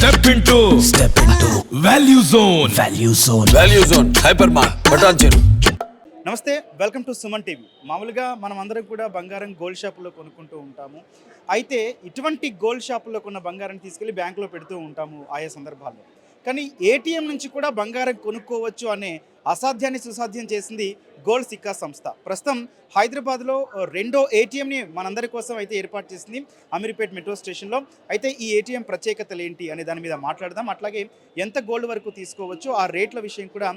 Step into step into value zone value zone value zone hyper mart బటాన్ చెరు నమస్తే welcome to Suman TV. మామూలుగా మనం అందరం కూడా బంగారం గోల్డ్ షాపులో కొనుక్కుంటూ ఉంటాము. అయితే ఇటువంటి గోల్డ్ షాపులో కొన్న బంగారం తీసుకెళ్ళి బ్యాంకులో పెడుతూ ఉంటాము ఆయా సందర్భాల్లో. కానీ ఏటీఎం నుంచి కూడా బంగారం కొనుక్కోవచ్చు అనే అసాధ్యాన్ని సుసాధ్యం చేసింది గోల్డ్ సిక్కా సంస్థ. ప్రస్తుతం హైదరాబాద్లో రెండో ఏటీఎంని మనందరి కోసం అయితే ఏర్పాటు చేసింది అమీర్పేట్ మెట్రో స్టేషన్లో. అయితే ఈ ఏటీఎం ప్రత్యేకతలు ఏంటి అనే దాని మీద మాట్లాడదాం. అట్లాగే ఎంత గోల్డ్ వరకు తీసుకోవచ్చు ఆ రేట్ల విషయం కూడా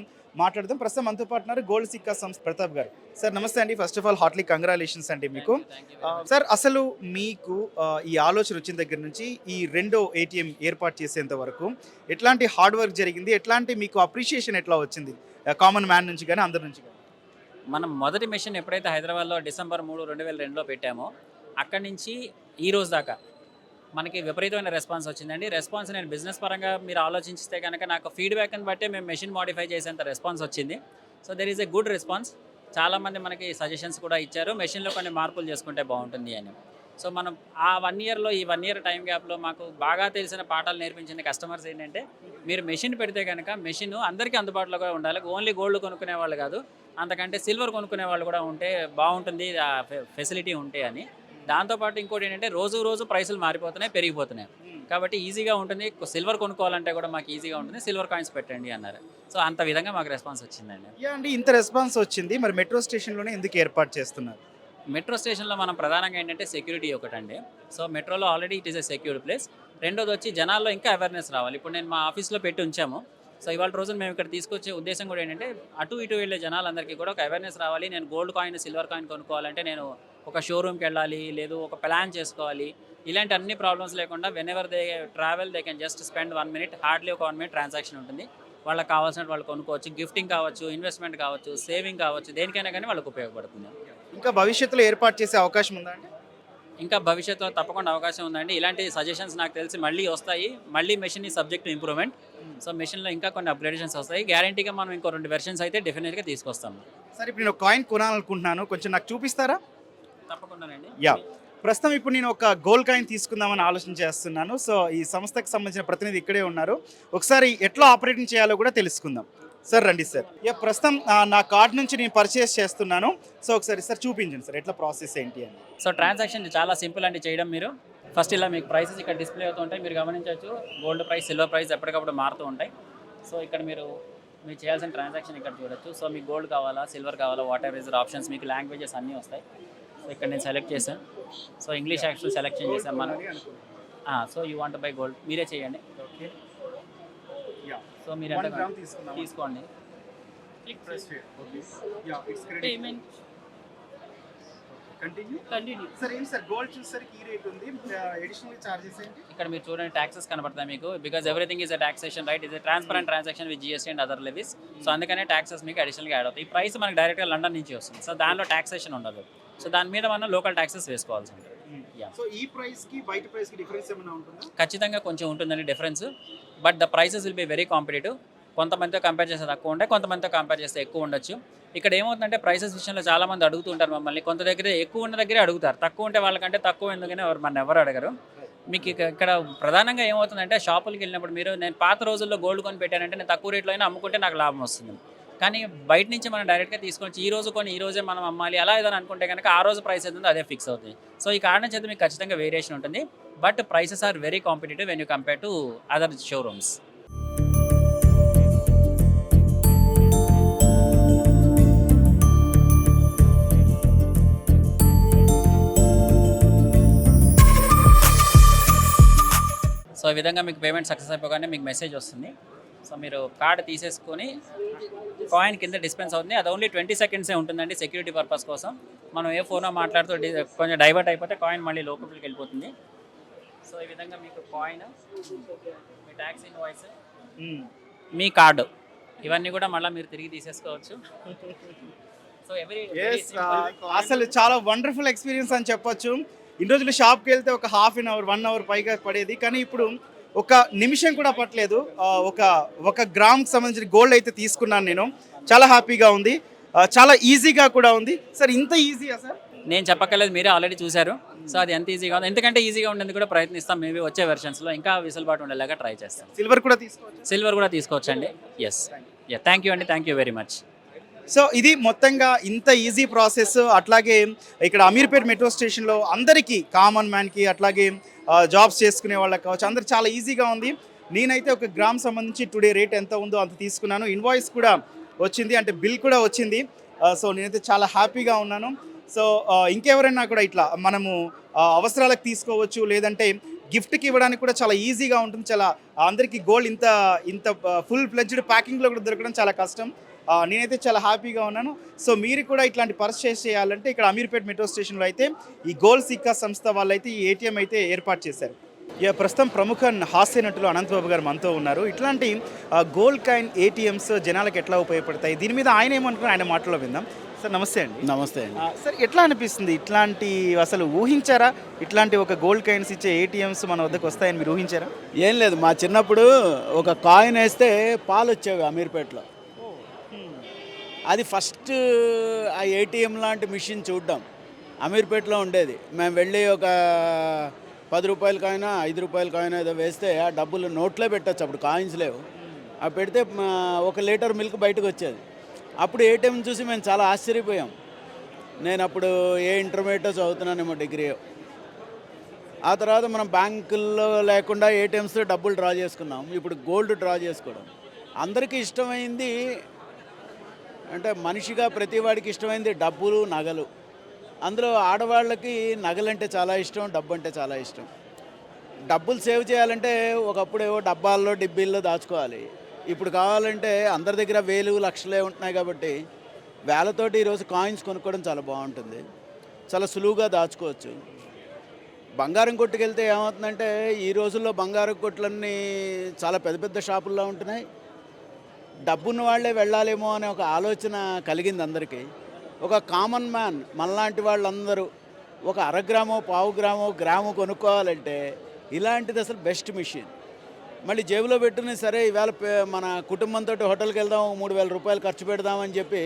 మాట్లాడదాం. ప్రస్తుతం మనతో పాటు ఉన్నారు గోల్డ్ సిక్కా సంస్థ ప్రతాప్ గారు. సార్ నమస్తే అండి. First of all heartly congratulations అండి మీకు. సార్ అసలు మీకు ఈ ఆలోచన వచ్చిన దగ్గర నుంచి ఈ రెండో ఏటీఎం ఏర్పాటు చేసేంత వరకు ఎట్లాంటి హార్డ్ వర్క్ జరిగింది? ఎట్లాంటి మీకు అప్రిషియేషన్ ఎట్లా వచ్చింది? కామన్ మ్యాన్ నుంచి కానీ అందరి నుంచి కానీ. మనం మొదటి మిషన్ ఎప్పుడైతే హైదరాబాద్లో డిసెంబర్ మూడు రెండు వేల రెండులో పెట్టామో అక్కడి నుంచి ఈ రోజు దాకా మనకి విపరీతమైన రెస్పాన్స్ వచ్చిందండి. రెస్పాన్స్ నేను బిజినెస్ పరంగా మీరు ఆలోచిస్తే కనుక నాకు ఫీడ్బ్యాక్ని బట్టే మేము మెషిన్ మోడిఫై చేసేంత రెస్పాన్స్ వచ్చింది. So there is a good response చాలామంది మనకి సజెషన్స్ కూడా ఇచ్చారు. మెషిన్లో కొన్ని మార్పులు చేసుకుంటే బాగుంటుంది అని. సో మనం ఆ వన్ ఇయర్లో ఈ వన్ ఇయర్ టైం గ్యాప్లో మాకు బాగా తెలిసిన పాఠాలు నేర్పించిన కస్టమర్స్ ఏంటంటే మీరు మెషిన్ పెడితే కనుక మెషిన్ అందరికీ అందుబాటులో ఉండాలి. ఓన్లీ గోల్డ్ కొనుక్కునే వాళ్ళు కాదు అంతకంటే సిల్వర్ కొనుక్కునే వాళ్ళు కూడా ఉంటే బాగుంటుంది ఆ ఫెసిలిటీ ఉంటే అని. దాంతోపాటు ఇంకోటి ఏంటంటే రోజు రోజు ప్రైసులు మారిపోతున్నాయి పెరిగిపోతున్నాయి. కాబట్టి ఈజీగా ఉంటుంది. సిల్వర్ కొనుక్కోవాలంటే కూడా మాకు ఈజీగా ఉంటుంది. సిల్వర్ కాయిన్స్ పెట్టండి అన్నారు. సో అంత విధంగా మాకు రెస్పాన్స్ వచ్చిందండి. అండి ఇంత రెస్పాన్స్ వచ్చింది. మరి మెట్రో స్టేషన్లోనే ఎందుకు ఏర్పాటు చేస్తున్నారు? మెట్రో స్టేషన్లో మనం ప్రధానంగా ఏంటంటే సెక్యూరిటీ ఒకటండి. సో మెట్రోలో already it is a secured place. రెండోది వచ్చి జనాల్లో ఇంకా అవేర్నెస్ రావాలి. ఇప్పుడు నేను మా ఆఫీస్లో పెట్టి ఉంచాము. సో ఇవాళ రోజున మేము ఇక్కడ తీసుకొచ్చే ఉద్దేశం కూడా ఏంటంటే అటు ఇటు వెళ్ళే జనాలందరికీ కూడా ఒక అవేర్నెస్ రావాలి. నేను గోల్డ్ కాయిన్ సిల్వర్ కాయిన్ కొనుక్కోవాలంటే నేను ఒక షోరూమ్కి వెళ్ళాలి లేదు ఒక ప్లాన్ చేసుకోవాలి. ఇలాంటి అన్ని ప్రాబ్లమ్స్ లేకుండా whenever they travel they can just spend one minute hardly ఒక వన్ మినిట్ ట్రాన్సాక్షన్ ఉంటుంది. వాళ్ళకి కావాల్సినట్టు వాళ్ళు కొనుక్కోవచ్చు. గిఫ్టింగ్ కావచ్చు ఇన్వెస్ట్మెంట్ కావచ్చు సేవింగ్ కావచ్చు దేనికైనా కానీ వాళ్ళకి ఉపయోగపడుతుంది. ఇంకా భవిష్యత్తులో ఏర్పాటు చేసే అవకాశం ఉందా అండి? ఇంకా భవిష్యత్తులో తప్పకుండా అవకాశం ఉందండి. ఇలాంటి సజెషన్స్ నాకు తెలిసి మళ్ళీ వస్తాయి. మళ్ళీ మెషిన్ ఈ సబ్జెక్ట్ ఇంప్రూవ్మెంట్ సో మెషిన్లో ఇంకా కొన్ని అప్గ్రేడేషన్స్ వస్తాయి. గ్యారంటీగా మనం ఇంకో రెండు వెర్షన్స్ అయితే డెఫినెట్గా తీసుకొస్తాం. సరే ఇప్పుడు నేను కాయిన్ కొనాలనుకుంటున్నాను. కొంచెం నాకు చూపిస్తారా? తప్పకుండానండి. యా. ప్రస్తుతం ఇప్పుడు నేను ఒక గోల్డ్ కాయిన్ తీసుకుందామని ఆలోచన చేస్తున్నాను. సో ఈ సంస్థకు సంబంధించిన ప్రతినిధి ఇక్కడే ఉన్నారు. ఒకసారి ఎట్లా ఆపరేటింగ్ చేయాలో కూడా తెలుసుకుందాం. సార్ రండి సార్. యా ప్రస్తుతం నా కార్డ్ నుంచి నేను పర్చేస్ చేస్తున్నాను. సో ఒకసారి సార్ చూపించండి సార్ ఎట్లా ప్రాసెస్ ఏంటి అని. సో ట్రాన్సాక్షన్ చాలా సింపుల్ అండి చేయడం మీరు. ఫస్ట్ ఇలా మీకు ప్రైసెస్ ఇక్కడ డిస్ప్లే అవుతూ ఉంటాయి. మీరు గమనించవచ్చు గోల్డ్ ప్రైస్ సిల్వర్ ప్రైస్ ఎప్పటికప్పుడు మారుతూ ఉంటాయి. సో ఇక్కడ మీరు మీరు చేయాల్సిన ట్రాన్సాక్షన్ ఇక్కడ చూడొచ్చు. సో మీకు గోల్డ్ కావాలా సిల్వర్ కావాలా వాటర్ ఇజర్ ఆప్షన్స్ మీకు లాంగ్వేజెస్ అన్నీ వస్తాయి. సో ఇక్కడ నేను సెలెక్ట్ చేశాను. సో ఇంగ్లీష్ యాక్చువల్ సెలెక్షన్ చేశాను. మనం so you want buy gold మీరే చేయండి. ఓకే సో మీరు ఎంత తీసుకోండి. పేమెంట్ కంటిన్యూ కంటిన్యూ సార్ ఏంటి సార్ గోల్డ్ చూసేసరికి ఈ రేట్ ఉంది. అడిషనల్ చార్జెస్ ఏంటి? ఇక్కడ మీరు చూడండి ట్యాక్సెస్ కనబడతాయి మీకు. Because everything is a taxation right is transparent transaction with GST and other levies so అందుకనే ట్యాక్సెస్ మీకు అడిషనల్గా యాడ్ అవుతాయి. ఈ ప్రైస్ మనకి డైరెక్ట్గా లండన్ నుంచి వస్తుంది. సో దానిలో టాక్సేషన్ ఉండదు. సో దాని మీద మనం లోకల్ ట్యాక్సెస్ వేసుకోవాల్సి ఉంటుంది. సో ఈ ప్రైస్కి బయట ప్రైస్కి డిఫరెన్స్ ఏమైనా ఉంటుందా? ఖచ్చితంగా కొంచెం ఉంటుందండి difference but the prices will be very competitive కొంతమందితో కంపేర్ చేస్తే తక్కువ ఉంటాయి కొంతమందితో కంపేర్ చేస్తే ఎక్కువ ఉండొచ్చు. ఇక్కడ ఏమవుతుందంటే ప్రైసెస్ విషయంలో చాలా మంది అడుగుతుంటారు మమ్మల్ని. కొంత దగ్గర ఎక్కువ ఉన్న దగ్గరే అడుగుతారు. తక్కువ ఉంటే వాళ్ళకంటే తక్కువ ఎందుకని ఎవరు మన ఎవరు అడగరు. మీకు ఇక- ఇక్కడ ప్రధానంగా ఏమవుతుందంటే షాపులకి వెళ్ళినప్పుడు మీరు నేను పాత రోజుల్లో గోల్డ్ కొని పెట్టానంటే నేను తక్కువ రేట్లో అయినా అమ్ముకుంటే నాకు లాభం వస్తుంది. కానీ బయట నుంచి మనం డైరెక్ట్గా తీసుకొచ్చి ఈ రోజు కొన్ని ఈ రోజే మనం అమ్మాలి అలా ఏదైనా అనుకుంటే కనుక ఆ రోజు ప్రైస్ ఏదో అదే ఫిక్స్ అవుతుంది సో ఈ కారణం చేత మీకు ఖచ్చితంగా వేరియేషన్ ఉంటుంది. But prices are very competitive when you compare to other showrooms so ఈ విధంగా మీకు పేమెంట్ సక్సెస్ అయిపోగానే మీకు మెసేజ్ వస్తుంది. సో మీరు కార్డ్ తీసేసుకొని కాయిన్ కింద డిస్పెన్స్ అవుతుంది. అది ఓన్లీ ట్వంటీ సెకండ్సే ఉంటుందండి సెక్యూరిటీ పర్పస్ కోసం. మనం ఏ ఫోనో మాట్లాడుతూ కొంచెం డైవర్ట్ అయిపోతే కాయిన్ మళ్ళీ లోపలికి వెళ్ళిపోతుంది. సో ఈ విధంగా మీకు కాయిన్ మీ ట్యాక్స్ ఇన్వాయిస్ మీ కార్డు ఇవన్నీ కూడా మళ్ళీ మీరు తిరిగి తీసేసుకోవచ్చు. సో ఎవరీ అసలు చాలా వండర్ఫుల్ ఎక్స్పీరియన్స్ అని చెప్పొచ్చు. ఇన్ని రోజులు షాప్కి వెళ్తే ఒక half an hour one hour పైగా పడేది. కానీ ఇప్పుడు ఒక నిమిషం కూడా పట్టలేదు. ఒక ఒక గ్రామ్కి సంబంధించిన గోల్డ్ అయితే తీసుకున్నాను నేను. చాలా హ్యాపీగా ఉంది. చాలా ఈజీగా కూడా ఉంది. సార్ ఇంత ఈజీయా సార్? నేను చెప్పక్కర్లేదు మీరే ఆల్రెడీ చూశారు. సో అది ఎంత ఈజీగా ఉంది ఎందుకంటే ఈజీగా ఉండేందుకు కూడా ప్రయత్నిస్తాం. మేబీ వచ్చే వెర్షన్స్లో ఇంకా విసులుబాటు ఉండేలాగా ట్రై చేస్తాం. సిల్వర్ కూడా తీసుకోవచ్చు. సిల్వర్ కూడా తీసుకోవచ్చండి. ఎస్ యా థ్యాంక్ యూ అండి. Thank you very much so ఇది మొత్తంగా ఇంత ఈజీ ప్రాసెస్. అట్లాగే ఇక్కడ అమీర్పేట్ మెట్రో స్టేషన్లో అందరికీ కామన్ మ్యాన్కి అట్లాగే జాబ్స్ చేసుకునే వాళ్ళకి కావచ్చు. అందరు చాలా ఈజీగా ఉంది. నేనైతే ఒక గ్రామ్ సంబంధించి టుడే రేట్ ఎంత ఉందో అంత తీసుకున్నాను. ఇన్వాయిస్ కూడా వచ్చింది. అంటే బిల్ కూడా వచ్చింది. సో నేనైతే చాలా హ్యాపీగా ఉన్నాను. సో ఇంకెవరైనా కూడా ఇట్లా మనము అవసరాలకు తీసుకోవచ్చు. లేదంటే గిఫ్ట్కి ఇవ్వడానికి కూడా చాలా ఈజీగా ఉంటుంది. చాలా అందరికీ గోల్డ్ ఇంత ఇంత ఫుల్ ఫ్లెడ్జ్డ్ ప్యాకింగ్లో కూడా దొరకడం చాలా కష్టం. నేనైతే చాలా హ్యాపీగా ఉన్నాను. సో మీరు కూడా ఇట్లాంటి పర్చేస్ చేయాలంటే ఇక్కడ అమీర్పేట్ మెట్రో స్టేషన్లో అయితే ఈ గోల్డ్ సిక్కా సంస్థ వాళ్ళైతే ఈ ఏటీఎం అయితే ఏర్పాటు చేశారు. ఇక ప్రస్తుతం ప్రముఖ హాస్య నటులు అనంతబాబు గారు మనతో ఉన్నారు. ఇట్లాంటి గోల్డ్ కాయిన్ ఏటీఎంస్ జనాలకు ఎట్లా ఉపయోగపడతాయి? దీని మీద ఆయన ఏమంటున్నారు ఆయన మాటలో విందాం. సార్ నమస్తే అండి. నమస్తే అండి. సార్ ఎట్లా అనిపిస్తుంది? ఇట్లాంటి అసలు ఊహించారా? ఇట్లాంటి ఒక గోల్డ్ కాయిన్స్ ఇచ్చే ఏటీఎంస్ మన వద్దకు వస్తాయని మీరు ఊహించారా? ఏం లేదు. మా చిన్నప్పుడు ఒక కాయిన్ వేస్తే పాలు వచ్చేవి అమీర్పేటలో. అది ఫస్ట్ ఆ ఏటీఎం లాంటి మిషన్ చూడడం. అమీర్పేటలో ఉండేది. మేము వెళ్ళి ఒక పది రూపాయల కాయినా ఐదు రూపాయల రూపాయలకైనా ఏదో వేస్తే ఆ డబ్బులు నోట్లో పెట్టచ్చు. అప్పుడు కాయిన్స్ లేవు. అవి పెడితే ఒక లీటర్ మిల్క్ బయటకు వచ్చేది. అప్పుడు ఏటీఎం చూసి మేము చాలా ఆశ్చర్యపోయాం. నేను అప్పుడు ఏ ఇంటర్మీడియట్ చదువుతున్నానేమో డిగ్రీ ఆ తర్వాత మనం బ్యాంకుల్లో లేకుండా ఏటీఎంస్లో డబ్బులు డ్రా చేసుకున్నాం. ఇప్పుడు గోల్డ్ డ్రా చేసుకోవడం. అందరికీ ఇష్టమైంది అంటే మనిషిగా ప్రతి వాడికి ఇష్టమైంది డబ్బులు నగలు. అందులో ఆడవాళ్ళకి నగలంటే చాలా ఇష్టం డబ్బు అంటే చాలా ఇష్టం. డబ్బులు సేవ్ చేయాలంటే ఒకప్పుడు ఏవో డబ్బాల్లో డిబ్బీల్లో దాచుకోవాలి. ఇప్పుడు కావాలంటే అందరి దగ్గర వేలు లక్షలే ఉంటున్నాయి కాబట్టి వేలతోటి ఈరోజు కాయిన్స్ కొనుక్కోవడం చాలా బాగుంటుంది. చాలా సులువుగా దాచుకోవచ్చు. బంగారం కొట్టుకెళ్తే ఏమవుతుందంటే ఈ రోజుల్లో బంగారం కొట్లన్నీ చాలా పెద్ద పెద్ద షాపుల్లో ఉంటున్నాయి. డబ్బున్న వాళ్ళే వెళ్ళాలేమో అనే ఒక ఆలోచన కలిగింది అందరికీ. ఒక కామన్ మ్యాన్ మనలాంటి వాళ్ళందరూ ఒక అర గ్రామో పావు గ్రామో గ్రాము కొనుక్కోవాలంటే ఇలాంటిది అసలు బెస్ట్ మిషన్ మళ్ళీ జేబులో పెట్టుకుని సరే ఈవేళ మన కుటుంబంతో హోటల్కి వెళ్దాం ఒక మూడు వేల రూపాయలు ఖర్చు పెడదామని చెప్పి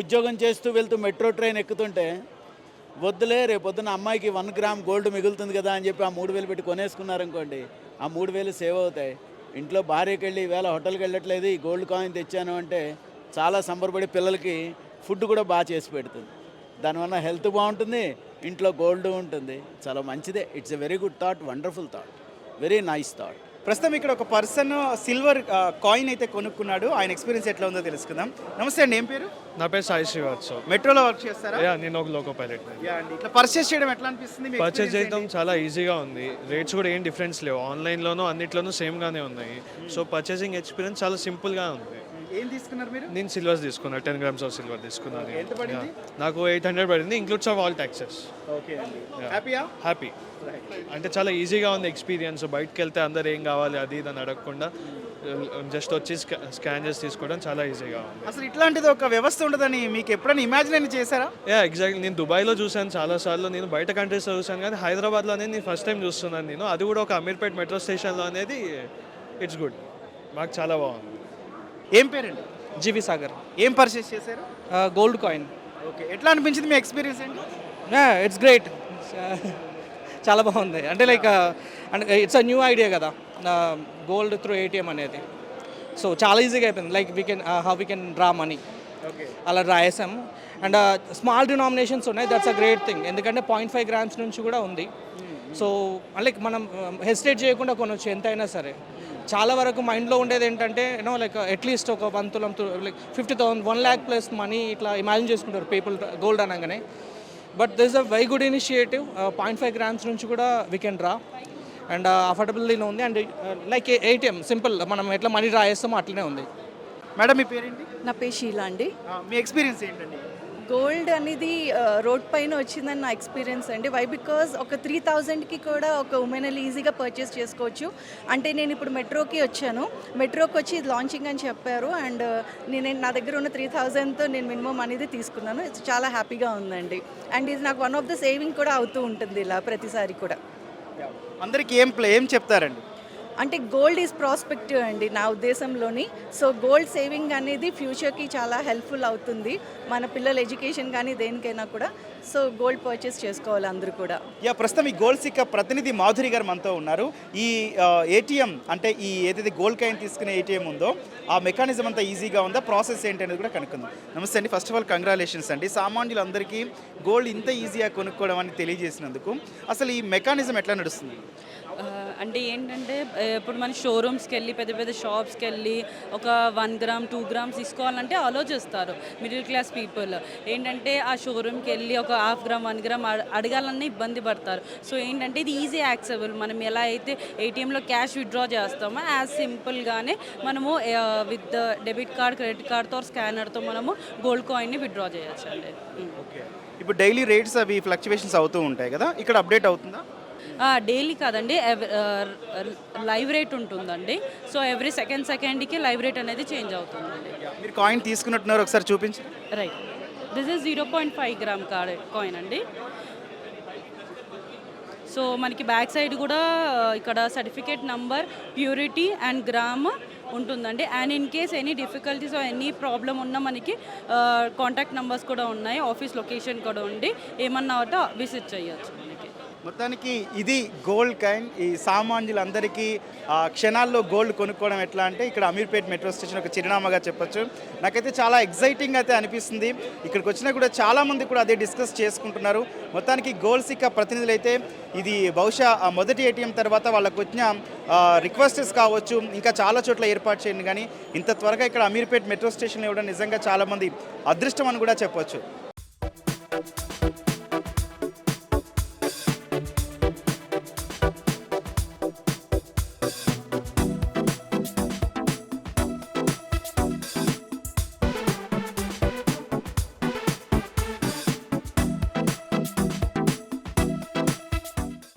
ఉద్యోగం చేస్తూ వెళ్తూ మెట్రో ట్రైన్ ఎక్కుతుంటే వద్దులే రేపొద్దున అమ్మాయికి వన్ గ్రామ్ గోల్డ్ మిగులుతుంది కదా అని చెప్పి ఆ మూడు వేలు పెట్టి కొనేసుకున్నారనుకోండి ఆ మూడు వేలు సేవ్ అవుతాయి. ఇంట్లో భార్యకి వెళ్ళి ఈవేళ హోటల్కి వెళ్ళట్లేదు ఈ గోల్డ్ కాయిన్ తెచ్చాను అంటే చాలా సంబరపడి పిల్లలకి ఫుడ్ కూడా బాగా చేసి పెడుతుంది. దానివల్ల హెల్త్ బాగుంటుంది ఇంట్లో గోల్డ్ ఉంటుంది. చాలా మంచిదే. It's a very good thought wonderful thought very nice thought ప్రస్తుతం ఇక్కడ ఒక పర్సన్ సిల్వర్ కాయిన్ అయితే కొనుక్కున్నాడు. ఆయన ఎక్స్పీరియన్స్ ఎట్లా ఉందో తెలుసుకుందాం. నమస్తే అండి ఏం పేరు? నా పేరు సాయి శ్రీవాత్సవ్. మెట్రోలో వర్క్ చేస్తారా? యా నేను ఒక లోకో పైలట్ ఇట్లా పర్చేస్ చేయడం ఎట్లా అనిపిస్తుంది? పర్చేస్ చేయడం చాలా ఈజీగా ఉంది. రేట్స్ కూడా ఏం డిఫరెన్స్ లేవు. ఆన్లైన్లోనూ అన్నిట్లోనూ సేమ్గానే ఉన్నాయి. సో పర్చేసింగ్ ఎక్స్పీరియన్స్ చాలా సింపుల్గా ఉంది? ఏం తీసుకున్నారు మీరు? నేను సిల్వర్స్ తీసుకున్నా టెన్ గ్రామ్స్ ఆఫ్ సిల్వర్ తీసుకున్నాను. ఎంత పడింది? Yeah. నాకు ఎయిట్ హండ్రెడ్ పడింది includes of all taxes okay హ్యాపీయా? హ్యాపీ. అంటే చాలా ఈజీగా ఉంది ఎక్స్పీరియన్స్ బయటకు వెళ్తే అందరు ఏం కావాలి అది ఇది అని అడగకుండా జస్ట్ వచ్చి స్కాన్ చేసి తీసుకోవడం చాలా ఈజీగా ఉంది. అసలు ఇట్లాంటిది ఒక వ్యవస్థ ఉండదని మీకు ఎప్పుడైనా ఇమాజిన్ అయినా చేశారా? యా ఎగ్జాక్ట్లీ నేను దుబాయ్లో చూశాను చాలా సార్లు. నేను బయట కంట్రీస్లో చూశాను కానీ హైదరాబాద్లో అనేది నేను ఫస్ట్ టైం చూస్తున్నాను నేను. అది కూడా ఒక అమీర్పేట్ మెట్రో స్టేషన్లో అనేది ఇట్స్ గుడ్ మాకు చాలా బాగుంది. ఏం పేరండి? జీవి సాగర్. ఏం పర్చేస్ చేశారు? Gold coin okay. ఎట్లా అనిపించింది మీ ఎక్స్పీరియన్స్ ఏంటి? ఇట్స్ గ్రేట్ చాలా బాగుంది. అంటే లైక్ అంటే ఇట్స్ అ న్యూ ఐడియా కదా. గోల్డ్ త్రూ ఏటీఎం అనేది. సో చాలా ఈజీగా అయిపోయింది. Like we can how we can draw money okay అలా చేసాము అండ్ స్మాల్ డినామినేషన్స్ ఉన్నాయి. దట్స్ అ గ్రేట్ థింగ్ ఎందుకంటే పాయింట్ ఫైవ్ గ్రామ్స్ నుంచి కూడా ఉంది. సో లైక్ మనం హెసిటేట్ చేయకుండా కొనవచ్చు ఎంతైనా సరే. చాలా వరకు మైండ్లో ఉండేది ఏంటంటే you know like at least ఒక వన్ తులం like fifty thousand one lakh plus money ఇట్లా ఇమాజిన్ చేసుకుంటారు పీపుల్ గోల్డ్ అనగానే. But this a very good initiative point five grams నుంచి కూడా వీ కెన్ డ్రా అండ్ అఫోర్డబుల్లీలో ఉంది. అండ్ లైక్ ఏటీఎం సింపుల్ మనం ఎట్లా మనీ డ్రా చేస్తామో అట్లనే ఉంది. మేడం మీ పేరేంటి? నా పేరు షీలా అండి. మీ ఎక్స్పీరియన్స్ ఏంటండి? గోల్డ్ అనేది రోడ్ పైన వచ్చిందని నా ఎక్స్పీరియన్స్ అండి. వై బికాజ్ ఒక త్రీ థౌజండ్కి కూడా ఒక ఉమెన్ అల్లి ఈజీగా పర్చేస్ చేసుకోవచ్చు. అంటే నేను ఇప్పుడు మెట్రోకి వచ్చాను. మెట్రోకి వచ్చి ఇది లాంచింగ్ అని చెప్పారు. అండ్ నేను నా దగ్గర ఉన్న త్రీ థౌజండ్తో నేను మినిమం అనేది తీసుకున్నాను. ఇట్స్ చాలా హ్యాపీగా ఉందండి. అండ్ ఇది నాకు వన్ ఆఫ్ ద సేవింగ్ కూడా అవుతూ ఉంటుంది ఇలా ప్రతిసారి కూడా. అందరికీ ఏం ప్లే ఏం చెప్తారండి? అంటే గోల్డ్ ఈజ్ ప్రాస్పెక్టివ్ అండి నా ఉద్దేశంలోని. సో గోల్డ్ సేవింగ్ అనేది ఫ్యూచర్కి చాలా హెల్ప్ఫుల్ అవుతుంది. మన పిల్లల ఎడ్యుకేషన్ కానీ దేనికైనా కూడా. సో గోల్డ్ పర్చేస్ చేసుకోవాలి అందరూ కూడా. యా ప్రస్తుతం ఈ గోల్డ్ సిక్క ప్రతినిధి మాధురి గారు మనతో ఉన్నారు. ఈ ఏటీఎం అంటే ఈ ఏదైతే గోల్డ్ కాయిన్ తీసుకునే ఏటీఎం ఉందో ఆ మెకానిజం అంతా ఈజీగా ఉందా? ప్రాసెస్ ఏంటి అనేది కూడా కనుక్కుందాం. నమస్తే అండి. ఫస్ట్ ఆఫ్ ఆల్ కంగ్రాలేషన్స్ అండి. సామాన్యులందరికీ గోల్డ్ ఇంత ఈజీగా కొనుక్కోవడం అని తెలియజేసినందుకు అసలు ఈ మెకానిజం ఎట్లా నడుస్తుంది? అంటే ఏంటంటే ఇప్పుడు మన షోరూమ్స్కి వెళ్ళి పెద్ద పెద్ద షాప్స్కి వెళ్ళి ఒక వన్ గ్రామ్ టూ గ్రామ్స్ తీసుకోవాలంటే అలో చేస్తారు మిడిల్ క్లాస్ పీపుల్ ఏంటంటే ఆ షోరూమ్కి వెళ్ళి ఒక హాఫ్ గ్రామ్ వన్ గ్రామ్ అడగాలన్నా ఇబ్బంది పడతారు. సో ఏంటంటే ఇది ఈజీ యాక్సెబుల్ మనం ఎలా అయితే ఏటీఎంలో క్యాష్ విత్డ్రా చేస్తామో యాజ్ సింపుల్గానే మనము విత్ డెబిట్ కార్డ్ క్రెడిట్ కార్డ్తో స్కానర్తో మనము గోల్డ్ కాయిన్ని విత్డ్రా చేయొచ్చు అండి ఇప్పుడు డైలీ రేట్స్ అవి ఫ్లక్చువేషన్స్ అవుతూ ఉంటాయి కదా? ఇక్కడ అప్డేట్ అవుతుందా? డైలీ కాదండి లైవ్ రేట్ ఉంటుందండి. సో ఎవ్రీ సెకండ్ సెకండ్కి లైవ్ రేట్ అనేది చేంజ్ అవుతుందండి. మీరు కాయిన్ తీసుకున్నట్టున్నారు ఒకసారి చూపించి. Right. This is zero point five gram card coin అండి. సో మనకి బ్యాక్ సైడ్ కూడా ఇక్కడ certificate number purity and gram ఉంటుందండి. And in case any difficulties any problem ఉన్నా మనకి కాంటాక్ట్ నెంబర్స్ కూడా ఉన్నాయి ఆఫీస్ లొకేషన్ కూడా ఉంది. ఏమన్నా విజిట్ చేయొచ్చు. మొత్తానికి ఇది గోల్డ్ కైండ్ ఈ సామాన్యులందరికీ క్షణాల్లో గోల్డ్ కొనుక్కోవడం ఎట్లా అంటే ఇక్కడ అమీర్పేట్ మెట్రో స్టేషన్ ఒక చిరునామాగా చెప్పొచ్చు. నాకైతే చాలా ఎగ్జైటింగ్ అయితే అనిపిస్తుంది. ఇక్కడికి వచ్చినా కూడా చాలామంది కూడా అదే డిస్కస్ చేసుకుంటున్నారు. మొత్తానికి గోల్డ్ సిక్క ప్రతినిధులు అయితే ఇది బహుశా ఆ మొదటి ఏటీఎం తర్వాత వాళ్ళకు వచ్చిన రిక్వెస్టెస్ కావచ్చు ఇంకా చాలా చోట్ల ఏర్పాటు చేయండి. కానీ ఇంత త్వరగా ఇక్కడ అమీర్పేట్ మెట్రో స్టేషన్లో ఇవ్వడం నిజంగా చాలామంది అదృష్టం అని కూడా చెప్పొచ్చు.